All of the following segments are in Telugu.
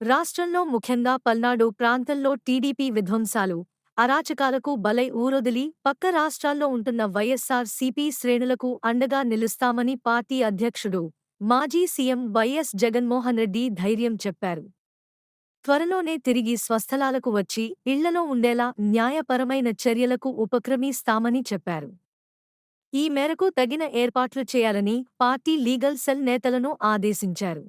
రాష్ట్రంలో ముఖ్యంగా పల్నాడు ప్రాంతంలో టీడీపీ విధ్వంసాలు అరాచకాలకు బలై ఊరొదిలి పక్క రాష్ట్రాల్లో ఉంటున్న వైఎస్సార్ సిపి శ్రేణులకు అండగా నిలుస్తామని పార్టీ అధ్యక్షుడు మాజీ సీఎం వైఎస్ జగన్మోహన్ రెడ్డి ధైర్యం చెప్పారు. త్వరలోనే తిరిగి స్వస్థలాలకు వచ్చి ఇళ్ళలో ఉండేలా న్యాయపరమైన చర్యలకు ఉపక్రమిస్తామని చెప్పారు. ఈ మేరకు తగిన ఏర్పాట్లు చేయాలని పార్టీ లీగల్ సెల్ నేతలను ఆదేశించారు.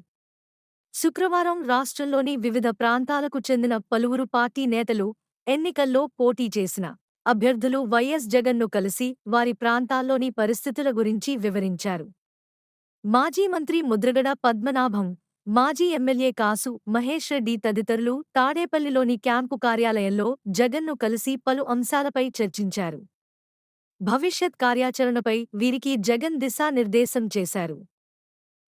శుక్రవారం రాష్ట్రంలోని వివిధ ప్రాంతాలకు చెందిన పలువురు పార్టీ నేతలు ఎన్నికల్లో పోటీ చేసిన అభ్యర్థులు వైఎస్ జగన్ను కలిసి వారి ప్రాంతాల్లోని పరిస్థితుల గురించి వివరించారు. మాజీ మంత్రి ముద్రగడ పద్మనాభం మాజీ ఎమ్మెల్యే కాసు మహేష్ రెడ్డి తదితరులు తాడేపల్లిలోని క్యాంపు కార్యాలయంలో జగన్ను కలిసి పలు అంశాలపై చర్చించారు. భవిష్యత్ కార్యాచరణపై వీరికి జగన్ దిశానిర్దేశం చేశారు.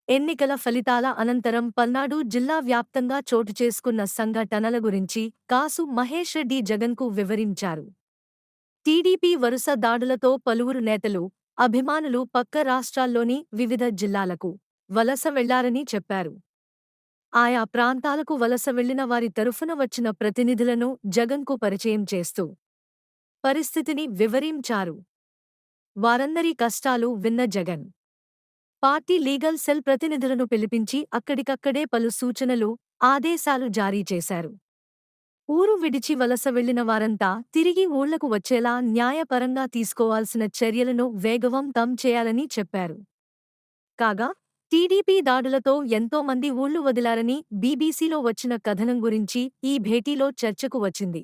ఎన్నికల ఫలితాల అనంతరం పల్నాడు జిల్లా వ్యాప్తంగా చోటు చేసుకున్న సంఘటనల గురించి కాసు మహేష్ రెడ్డి జగన్కు వివరించారు. టీడీపీ వరుస దాడులతో పలువురు నేతలు అభిమానులు పక్క రాష్ట్రాల్లోని వివిధ జిల్లాలకు వలస వెళ్ళారని చెప్పారు. ఆయా ప్రాంతాలకు వలస వెళ్ళిన వారి తరఫున వచ్చిన ప్రతినిధులను జగన్కు పరిచయం చేస్తూ పరిస్థితిని వివరించారు. వారందరి కష్టాలు విన్న జగన్ పార్టీ లీగల్ సెల్ ప్రతినిధులను పిలిపించి అక్కడికక్కడే పలు సూచనలు ఆదేశాలు జారీ చేశారు. ఊరు విడిచి వలస వెళ్ళిన వారంతా తిరిగి ఊళ్ళకు వచ్చేలా న్యాయపరంగా తీసుకోవాల్సిన చర్యలను వేగవంతం చేయాలని చెప్పారు. కాగా టీడీపీ దాడులతో ఎంతో మంది ఊళ్ళు వదిలారని బీబీసీలో వచ్చిన కథనం గురించి ఈ భేటీలో చర్చకు వచ్చింది.